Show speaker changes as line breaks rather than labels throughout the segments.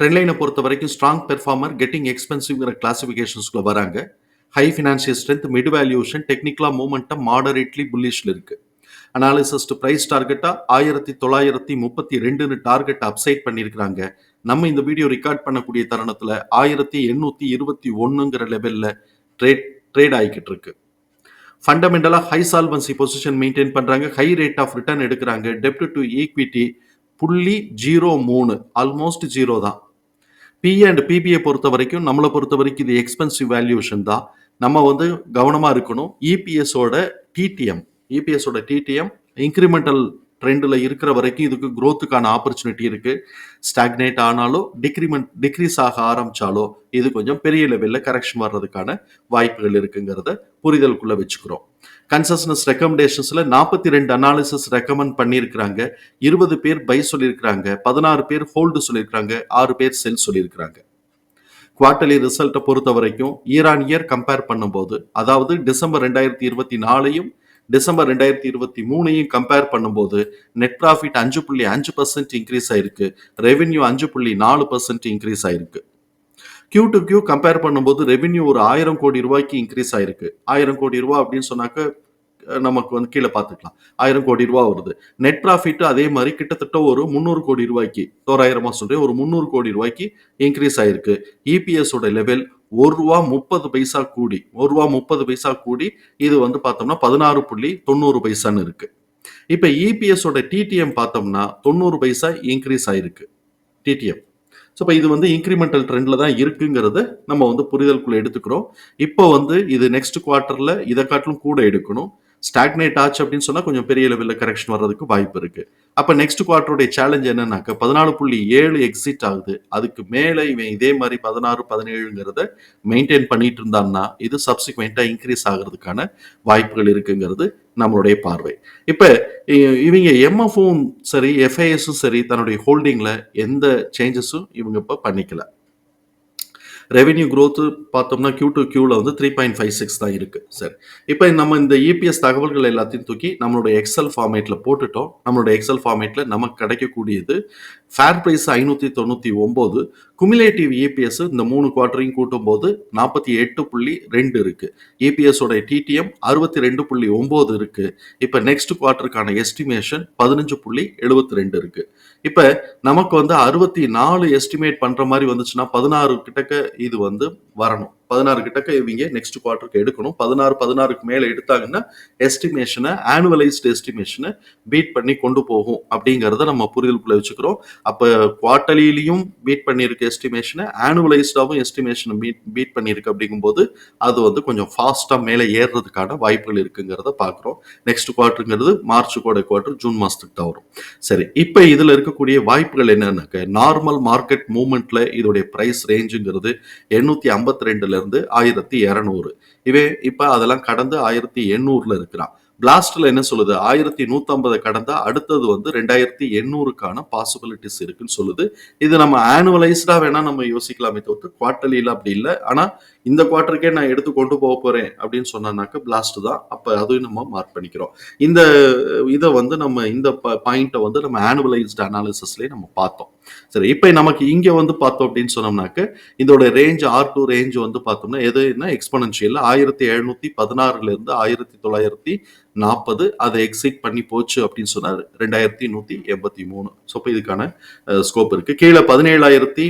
ட்ரெண்ட்லைனை பொறுத்த வரைக்கும் strong performer getting எக்ஸ்பென்சிவ்ங்கிற கிளாசிஃபிகேஷன்ஸ்குள்ள வராங்க. High financial strength mid valuation டெக்னிக்கலா மூமெண்டம் மாடரேட்லி புல்லிஷ்ல இருக்கு. அனாலிசிஸ் டு பிரைஸ் டார்கெட்டா ஆயிரத்தி தொள்ளாயிரத்தி முப்பத்தி ரெண்டுன்னு டார்கெட் அப்சைட் பண்ணியிருக்கிறாங்க நம்ம இந்த வீடியோ ரெக்கார்ட் பண்ணக்கூடிய தருணத்துல ஆயிரத்தி எண்ணூத்தி இருபத்தி ஒன்றுங்கிற லெவல்ல ட்ரேட் ட்ரேட் ஆகிக்கிட்டு இருக்கு. ஃபண்டமெண்டலாக ஹை சால்வன்சி பொசிஷன் மெயின்டைன் பண்ணுறாங்க ஹை ரேட் ஆஃப் ரிட்டர்ன் எடுக்கிறாங்க. டெப்ட் டு ஈக்விட்டி புள்ளி ஜீரோ மூணு ஆல்மோஸ்ட் ஜீரோ தான். பி அண்ட் பிபிஐ பொறுத்த வரைக்கும் நம்மளை பொறுத்த வரைக்கும் இது எக்ஸ்பென்சிவ் வேல்யூஷன் தான். நம்ம வந்து கவனமாக இருக்கணும். இபிஎஸோட டிடிஎம் இபிஎஸோட டிடிஎம் இன்க்ரிமெண்டல் ட்ரெண்டில் இருக்கிற வரைக்கும் இதுக்கு க்ரோத்துக்கான ஆப்பர்ச்சுனிட்டி இருக்குது ஸ்டாக்னேட் ஆனாலோ டிக்ரிமெண்ட் டிக்ரீஸ் ஆக ஆரம்பித்தாலோ இது கொஞ்சம் பெரிய லெவலில் கரெக்ஷன் வர்றதுக்கான வாய்ப்புகள் இருக்குங்கிறத புரிதலுக்குள்ளே வச்சுக்கிறோம். கன்சஸ்னஸ் ரெக்கமெண்டேஷன்ஸில் நாற்பத்தி ரெண்டு அனாலிசிஸ் ரெக்கமெண்ட் பண்ணியிருக்கிறாங்க. இருபது பேர் பை சொல்லியிருக்கிறாங்க. பதினாறு பேர் ஹோல்டு சொல்லியிருக்கிறாங்க. ஆறு பேர் செல் சொல்லியிருக்கிறாங்க. குவார்டர்லி ரிசல்ட்டை பொறுத்த வரைக்கும் இயர் ஆன் இயர் கம்பேர் பண்ணும்போது அதாவது டிசம்பர் ரெண்டாயிரத்தி இருபத்தி நாலையும் டிசம்பர் ரெண்டாயிரத்தி இருபத்தி மூணையும் கம்பேர் பண்ணும்போது நெட் ப்ராஃபிட் அஞ்சு புள்ளி அஞ்சு பர்சன்ட் இன்க்ரீஸ் ஆயிருக்கு. ரெவென்யூ அஞ்சு புள்ளி நாலு பர்சன்ட் இன்க்ரீஸ் ஆயிருக்கு. கியூ டு கியூ கம்பேர் பண்ணும்போது ரெவென்யூ ஒரு ஆயிரம் கோடி ரூபாய்க்கு இன்க்ரீஸ் ஆயிருக்கு. ஆயிரம் கோடி ரூபாய் அப்படின்னு சொன்னாக்க நமக்கு வந்து கீழே பார்த்துக்கலாம். ஆயிரம் கோடி ரூபாய் வருது. நெட் ப்ராஃபிட் அதே மாதிரி கிட்டத்தட்ட ஒரு முந்நூறு கோடி ரூபாய்க்கு தோராயிரமா சொல்றேன் ஒரு முந்நூறு கோடி ரூபாய்க்கு இன்க்ரீஸ் ஆயிருக்கு. இபிஎஸோட லெவல் ஒரு ரூபா முப்பது பைசா கூடி ஒரு ரூபா முப்பது பைசா கூடி இது வந்து பார்த்தோம்னா பதினாறு புள்ளி தொண்ணூறு பைசான்னு இருக்கு. இப்போ இபிஎஸோட டிடிஎம் பார்த்தோம்னா தொண்ணூறு பைசா இன்க்ரீஸ் ஆயிருக்கு. டிடிஎம் ஸோ இப்போ இது வந்து இன்க்ரிமெண்டல் ட்ரெண்டில் தான் இருக்குங்கிறத நம்ம வந்து புரிதலுக்குள்ள எடுத்துக்கிறோம். இப்போ வந்து இது நெக்ஸ்ட் குவார்ட்டரில் இதை காட்டிலும் கூட எடுக்கணும். ஸ்டாக்னேட் ஆச்சு அப்படின்னு சொன்னா கொஞ்சம் பெரிய லெவலில் கரெக்ஷன் வர்றதுக்கு வாய்ப்பு இருக்கு. அப்போ நெக்ஸ்ட் குவார்ட்டருடைய சேலஞ்ச் என்னன்னாக்க பதினாலு புள்ளி ஏழு எக்ஸிட் ஆகுது. அதுக்கு மேலே இவன் இதே மாதிரி பதினாறு பதினேழுங்கிறத மெயின்டைன் பண்ணிட்டு இருந்தான்னா இது சப்சிக்வெண்ட்டாக இன்க்ரீஸ் ஆகிறதுக்கான வாய்ப்புகள் இருக்குங்கிறது நம்மளுடைய பார்வை. இப்போ இவங்க எம்எஃப்ஓவும் சரி எஃப்ஐஎஸும் சரி தன்னுடைய ஹோல்டிங்கில் எந்த சேஞ்சஸும் இவங்க இப்போ பண்ணிக்கல. ரெவென்யூ க்ரோத்து பார்த்தோம்னா கியூ டு கியூவில் வந்து த்ரீ பாயிண்ட் ஃபைவ் சிக்ஸ் தான் இருக்குது சரி இப்போ நம்ம இந்த இபிஎஸ் தகவல்கள் எல்லாத்தையும் தூக்கி நம்மளோட எக்ஸல் ஃபார்மேட்டில் போட்டுட்டோம். நம்மளுடைய எக்ஸல் ஃபார்மேட்டில் நமக்கு கிடைக்கக்கூடியது ஃபேர் ப்ரைஸ் ஐநூற்றி தொண்ணூற்றி ஒம்பது குமுலேட்டிவ் இபிஎஸ் இந்த மூணு குவார்டரையும் கூட்டும் போது நாற்பத்தி எட்டு புள்ளி ரெண்டு இருக்குது இபிஎஸ் டிடிஎம் அறுபத்தி ரெண்டு புள்ளி ஒம்பது இருக்குது இப்போ நெக்ஸ்ட் குவார்டருக்கான எஸ்டிமேஷன் பதினஞ்சு புள்ளி எழுபத்தி ரெண்டு இருக்குது இப்போ நமக்கு வந்து அறுபத்தி நாலு எஸ்டிமேட் பண்ணுற மாதிரி வந்துச்சுன்னா பதினாறு கிட்டக்க இது வந்து வரணும். பதினாறு கிட்டக்க இவங்க நெக்ஸ்ட் குவார்ட்டருக்கு எடுக்கணும். பதினாறு பதினாறுக்கு மேல எடுத்தாங்கன்னா எஸ்டிமேஷனை ஆனுவலைஸ்டு எஸ்டிமேஷனை பீட் பண்ணி கொண்டு போகும் அப்படிங்கிறத நம்ம புரிதலுக்குள்ள வச்சுக்கிறோம். அப்போ குவார்ட்டர்லிலையும் பீட் பண்ணியிருக்கு எஸ்டிமேஷனை ஆனுவலைஸ்டாகவும் எஸ்டிமேஷனை பீட் பீட் பண்ணியிருக்கு அப்படிங்கும்போது அது வந்து கொஞ்சம் ஃபாஸ்ட்டாக மேலே ஏறுறதுக்கான வாய்ப்புகள் இருக்குங்கிறத பார்க்குறோம் நெக்ஸ்ட் குவார்ட்டருங்கிறது மார்ச் கூட குவார்ட்டர் ஜூன் மாதத்துக்கு தான் வரும். சரி இப்போ இதில் இருக்கக்கூடிய வாய்ப்புகள் என்னன்னாக்க நார்மல் மார்க்கெட் மூமெண்ட்ல இதோடைய ப்ரைஸ் ரேஞ்சுங்கிறது எண்ணூற்றி ஐம்பத்தி இருந்து ஆயிரத்தி இரநூறு. இவே இப்போ அதெல்லாம் கடந்து ஆயிரத்தி எண்ணூறில் இருக்கிறான். பிளாஸ்ட்ல என்ன சொல்லுது? ஆயிரத்தி நூற்றம்பதை கடந்தா அடுத்தது வந்து ரெண்டாயிரத்தி எண்ணூறுக்கான பாசிபிலிட்டிஸ் இருக்குன்னு சொல்லுது. இது நம்ம ஆனுவலைஸ்டா வேணா நம்ம யோசிக்கலாமே தவிர்த்து குவார்டர்லியில் அப்படி இல்லை. ஆனா இந்த குவார்ட்டருக்கே நான் எடுத்து கொண்டு போக போறேன் அப்படின்னு சொன்னாக்க பிளாஸ்ட் தான். அப்ப அதையும் நம்ம மார்க் பண்ணிக்கிறோம். இந்த இதை வந்து நம்ம இந்த பாயிண்ட்டை வந்து நம்ம ஆனுவலைஸ்ட் அனாலிசிஸ்லேயே நம்ம பார்த்தோம். சரி இப்போ நமக்கு இங்க வந்து பார்த்தோம் அப்படின்னு சொன்னோம்னாக்க இதோட ரேஞ்ச் ஆர் டூ ரேஞ்ச் வந்து பார்த்தோம்னா எது என்ன? எக்ஸ்பனன்ஷியல் ஆயிரத்தி எழுநூத்தி பதினாறுல இருந்து ஆயிரத்தி தொள்ளாயிரத்தி நாற்பது அதை எக்ஸிட் பண்ணி போச்சு அப்படின்னு சொன்னார். ரெண்டாயிரத்தி நூத்தி எண்பத்தி மூணு. ஸோ இப்போ இதுக்கான ஸ்கோப் இருக்கு. கீழே பதினேழாயிரத்தி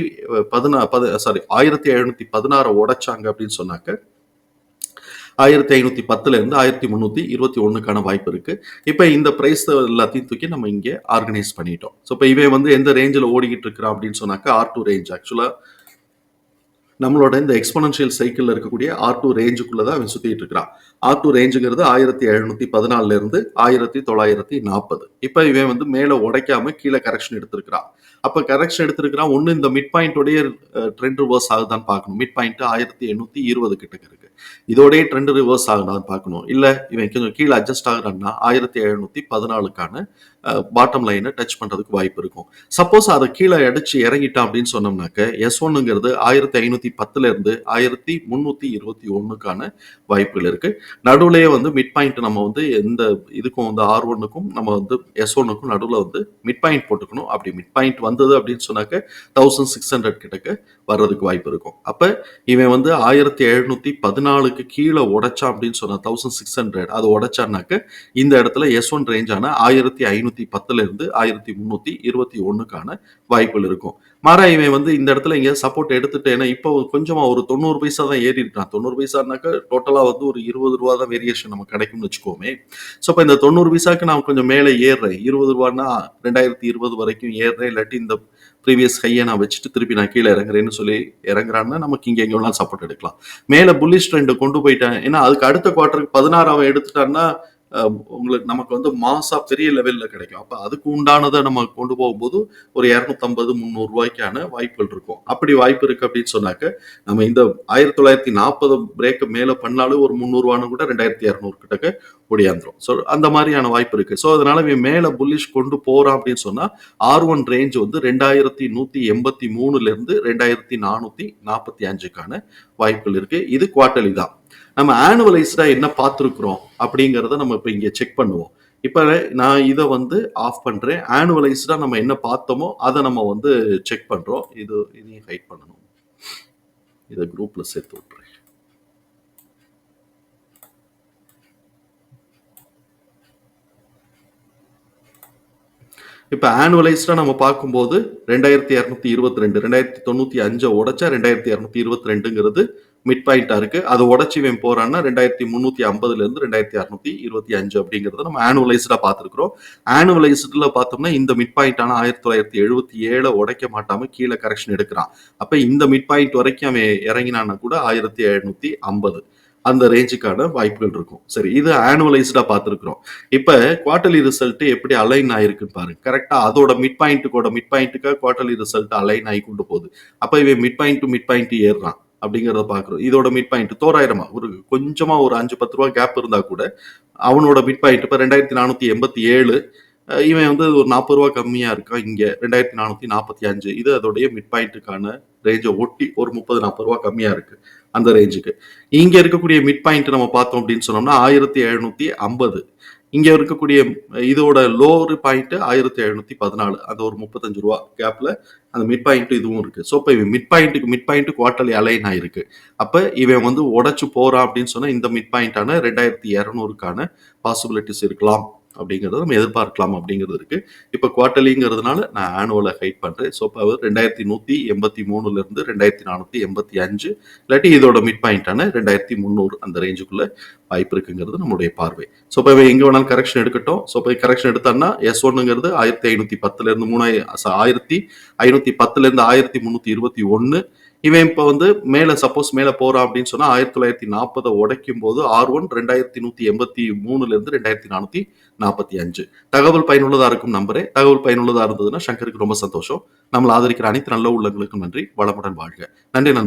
பதினா பத சாரி ஆயிரத்தி எழுநூத்தி பதினாறை உடைச்சாங்க அப்படின்னு சொன்னாக்க ஆயிரத்தி ஐநூத்தி பத்துல இருந்து ஆயிரத்தி முந்நூற்றி இருபத்தி ஒண்ணுக்கான வாய்ப்பு இருக்கு. இப்போ இந்த பிரைஸ் எல்லாத்தையும் தூக்கி நம்ம இங்கே ஆர்கனைஸ் பண்ணிட்டோம். ஸோ இப்போ இவன் வந்து எந்த ரேஞ்சில் ஓடிக்கிட்டு இருக்கிறான் அப்படின்னு சொன்னாக்க ஆர் டூ ரேஞ்ச் ஆக்சுவலா நம்மளோட இந்த எக்ஸ்பனன்ஷியல் சைக்கிளில் இருக்கக்கூடிய ஆர் டூ ரேஞ்சுக்குள்ள தான் அவன் சுத்திட்டு இருக்கிறான். ஆர் டூ ரேஞ்சுங்கிறது ஆயிரத்தி எழுநூத்தி பதினாலுல இருந்து ஆயிரத்தி தொள்ளாயிரத்தி நாற்பது. இப்போ இவன் வந்து மேலே உடைக்காம கீழே கரெக்ஷன் எடுத்திருக்கிறான். அப்போ கரெக்ஷன் எடுத்திருக்கிறான் ஒன்று இந்த மிட் பாயிண்டோடைய ட்ரெண்ட் ரிவர்ஸ் ஆகுதான்னு பார்க்கணும். மிட் பாயிண்ட் ஆயிரத்தி எண்ணூத்தி இருபது கிட்ட இருக்கு. இதோடய ட்ரெண்ட் ரிவர்ஸ் ஆகுதான்னு பார்க்கணும். இல்லை இவன் கொஞ்சம் கீழே அட்ஜஸ்ட் ஆகுறான்னா ஆயிரத்தி எழுநூத்தி பதினாலுக்கான பாட்டம் லைனை டச் பண்றதுக்கு வாய்ப்பு இருக்கும். சப்போஸ் அதை கீழே அடிச்சு இறங்கிட்டான் அப்படின்னு சொன்னோம்னாக்க எஸ் ஒன்னுங்கிறது ஆயிரத்தி ஐநூத்தி பத்துல இருந்து ஆயிரத்தி முன்னூத்தி இருபத்தி ஒண்ணுக்கான வாய்ப்புகள் இருக்கு. நடுவுலயே வந்து மிட் பாயிண்ட் நம்ம வந்து எந்த இதுக்கும் வந்து ஆர் ஒன்னுக்கும் நம்ம வந்து எஸ் ஒன்னுக்கும் நடுவில் வந்து மிட் பாயிண்ட் போட்டுக்கணும். அப்படி மிட் பாயிண்ட் வந்தது அப்படின்னு சொன்னாக்க தௌசண்ட் சிக்ஸ் ஹண்ட்ரட் கிட்டக்க வர்றதுக்கு வாய்ப்பு இருக்கும். அப்போ இவன் வந்து ஆயிரத்தி எழுநூற்றி பதினாலுக்கு கீழே உடைச்சான் அப்படின்னு சொன்னால் தௌசண்ட் சிக்ஸ் ஹண்ட்ரட் அது உடைச்சானாக்க இந்த இடத்துல எஸ் ஒன் ரேஞ்சான ஆயிரத்தி ஐநூற்றி பத்துல இருந்து ஆயிரத்தி முந்நூற்றி இருபத்தி ஒன்றுக்கான வாய்ப்புகள் இருக்கும். மாறா இவன் வந்து இந்த இடத்துல இங்க சப்போர்ட் எடுத்துட்டு ஏன்னா இப்போ கொஞ்சமா ஒரு தொண்ணூறு பைசா தான் ஏறி இருக்கான் தொண்ணூறு பைசானாக்க டோட்டலா வந்து ஒரு இருபது ரூபா தான் வேரியேஷன் நம்ம கிடைக்கும்னு வச்சுக்கோமே. ஸோ இப்போ இந்த தொண்ணூறு பைசாக்கு நான் கொஞ்சம் மேலே ஏறுறேன். இருபது ரூபான்னா ரெண்டாயிரத்தி இருபது வரைக்கும் ஏறுறேன். இல்லாட்டி இந்த ப்ரீவியஸ் ஹையை நான் வச்சுட்டு திருப்பி நான் கீழே இறங்குறேன்னு சொல்லி இறங்குறான்னா நமக்கு இங்கே எங்கே வேணாலும் சப்போர்ட் எடுக்கலாம். மேலே புல்லிஷ் ட்ரெண்டு கொண்டு போயிட்டேன். ஏன்னா அதுக்கு அடுத்த குவார்ட்டருக்கு பதினாறு அவன் எடுத்துட்டான்னா உங்களுக்கு நமக்கு வந்து மாசா பெரிய லெவல்ல கிடைக்கும். அப்ப அதுக்கு உண்டானதை நம்ம கொண்டு போகும்போது ஒரு இரநூத்தம்பது முந்நூறு ரூபாய்க்கான வாய்ப்புகள் இருக்கும். அப்படி வாய்ப்பு இருக்கு அப்படின்னு சொன்னாக்க நம்ம இந்த ஆயிரத்தி தொள்ளாயிரத்தி நாற்பது பிரேக் மேல பண்ணாலும் ஒரு முந்நூறுவான்னு கூட ரெண்டாயிரத்தி இரநூறு கிட்டக்க ஒடியாந்துரும் ஸோ அந்த மாதிரியான வாய்ப்பு இருக்கு. ஸோ அதனால இவன் மேல புல்லிஷ் கொண்டு போறான் அப்படின்னு சொன்னா ஆர் ஒன் ரேஞ்ச் வந்து ரெண்டாயிரத்தி நூத்தி எண்பத்தி மூணுல இருந்து ரெண்டாயிரத்தி நானூத்தி நாற்பத்தி அஞ்சுக்கான வாய்ப்புகள் இருக்கு. இது குவார்டர்லி தான். நம்ம ஆனுவலைஸ்டா என்ன பார்த்துருக்குறோம் அப்படிங்கிறத நம்ம இப்போ இங்கே செக் பண்ணுவோம். இப்போ நான் இதை வந்து ஆஃப் பண்ணுறேன் ஆனுவலைஸ்டா நம்ம என்ன பார்த்தோமோ அதை நம்ம வந்து செக் பண்ணுறோம் இது இதையும் ஹைட் பண்ணணும். இதை குரூப்ல சேர்த்து விட்றேன் இப்போ ஆனுவலைஸ்டாக நம்ம பார்க்கும்போது ரெண்டாயிரத்தி இரநூத்தி இருபத்தி ரெண்டு ரெண்டாயிரத்தி தொண்ணூத்தி அஞ்சை உடைச்சா ரெண்டாயிரத்தி இரநூத்தி இருபத்தி ரெண்டுங்கிறது மிட் பாயிண்டா இருக்கு. அதை உடச்சி இவன் போறான்னா ரெண்டாயிரத்தி முந்நூத்தி ஐம்பதுல இருந்து ரெண்டாயிரத்தி அறுநூத்தி இருபத்தி அஞ்சு அப்படிங்கறத நம்ம ஆனுவலைஸ்டா பார்த்துருக்கிறோம். ஆனுவலைஸ்டுல பார்த்தோம்னா இந்த மிட் பாயிண்டான ஆயிரத்தி தொள்ளாயிரத்தி எழுபத்தி ஏழை உடைக்க மாட்டாம கீழே கரெக்ஷன் எடுக்கிறான். அப்ப இந்த மிட் பாயிண்ட் வரைக்கும் அவன் இறங்கினான்னா கூட ஆயிரத்தி எழுநூத்தி ஐம்பது. அந்த ரேஞ்சுக்கான வாய்ப்புகள் இருக்கும். சரி இது ஆனுவலைஸ்டா பார்த்துருக்குறோம். இப்ப குவார்டர்லி ரிசல்ட் எப்படி அலைன் ஆயிருக்குன்னு பாருங்க. கரெக்டா அதோட மிட் பாயிண்ட்டுக்கோட மிட் பாயிண்ட்டுக்கு குவார்டர்லி ரிசல்ட் அலைன் ஆகி கொண்டு போகுது. அப்ப இவன் mid point to mid point ஏறுறான். அப்படிங்கிறத பார்க்குறோம் இதோட மிட் பாயிண்ட் தோராயிரமா? ஒரு கொஞ்சமா ஒரு அஞ்சு பத்து ரூபா கேப் இருந்தா கூட அவனோட மிட் பாயிண்ட் இப்போ ரெண்டாயிரத்தி நானூற்றி எண்பத்தி ஏழு இவன் வந்து ஒரு நாற்பது ரூபா கம்மியா இருக்கான் இங்க ரெண்டாயிரத்தி நானூத்தி நாற்பத்தி அஞ்சு. இது அதோடைய மிட் பாயிண்ட்டுக்கான ரேஞ்சை ஒட்டி ஒரு முப்பது நாற்பது ரூபா கம்மியா இருக்கு அந்த ரேஞ்சுக்கு இங்க இருக்கக்கூடிய மிட் பாயிண்ட் நம்ம பார்த்தோம் அப்படின்னு சொன்னோம்னா ஆயிரத்தி எழுநூத்தி ஐம்பது. இங்க இருக்கக்கூடிய இதோட லோவர் பாயிண்ட் ஆயிரத்தி எழுநூத்தி பதினாலு அந்த ஒரு முப்பத்தஞ்சு ரூபா கேப்ல அந்த மிட் பாயிண்ட் இதுவும் இருக்கு. ஸோ இப்போ இவன் மிட் பாயிண்ட்டுக்கு மிட் பாயிண்ட் குவார்டர்லி அலைன் ஆயிருக்கு. அப்ப இவன் வந்து உடச்சு போறான் அப்படின்னு சொன்னா இந்த மிட் பாயிண்டான ரெண்டாயிரத்தி இரநூறுக்கான பாசிபிலிட்டிஸ் இருக்கலாம். அப்படிங்கிறத நம்ம எதிர்பார்க்கலாம் அப்படிங்கிறது இருக்கு. இப்போ குவார்டர்லிங்கிறதுனால நான் ஆனுவலை ஹைட் பண்றேன். ஸோ இப்போ ரெண்டாயிரத்தி நூத்தி எண்பத்தி மூணுல இருந்து ரெண்டாயிரத்தி நானூத்தி எண்பத்தி அஞ்சு இல்லாட்டி இதோட மிட் பாயிண்டான ரெண்டாயிரத்தி முந்நூறு அந்த ரேஞ்சுக்குள்ள வாய்ப்பு இருக்குங்கிறது நம்மளுடைய பார்வை. ஸோ இப்போ எங்கே எங்க வேணாலும் கரெக்ஷன் எடுக்கட்டும். ஸோ இப்போ கரெக்ஷன் எடுத்தான்னா எஸ் ஒன்னுங்கிறது ஆயிரத்தி ஐநூத்தி பத்துல இருந்து மூணாயிரம் ஆயிரத்தி ஐநூத்தி பத்துல இருந்து ஆயிரத்தி முந்நூற்றி இருபத்தி ஒன்னு இவன் இப்போ வந்து மேல சப்போஸ் மேல போறான் அப்படின்னு சொன்னா ஆயிரத்தி தொள்ளாயிரத்தி நாற்பதை உடைக்கும் போது ஆர் ஒன் ரெண்டாயிரத்தி நூத்தி எண்பத்தி மூணுல இருந்து ரெண்டாயிரத்தி நானூத்தி நாற்பத்தி அஞ்சு. தகவல் பயனுள்ளதா இருக்கும் நம்பரே தகவல் பயனுள்ளதா இருந்ததுன்னா சங்கருக்கு ரொம்ப சந்தோஷம். நம்மளை ஆதரிக்கிற அனைத்து நல்ல உள்ளங்களுக்கும் நன்றி. வளமுடன் வாழ்க. நன்றி நன்றி.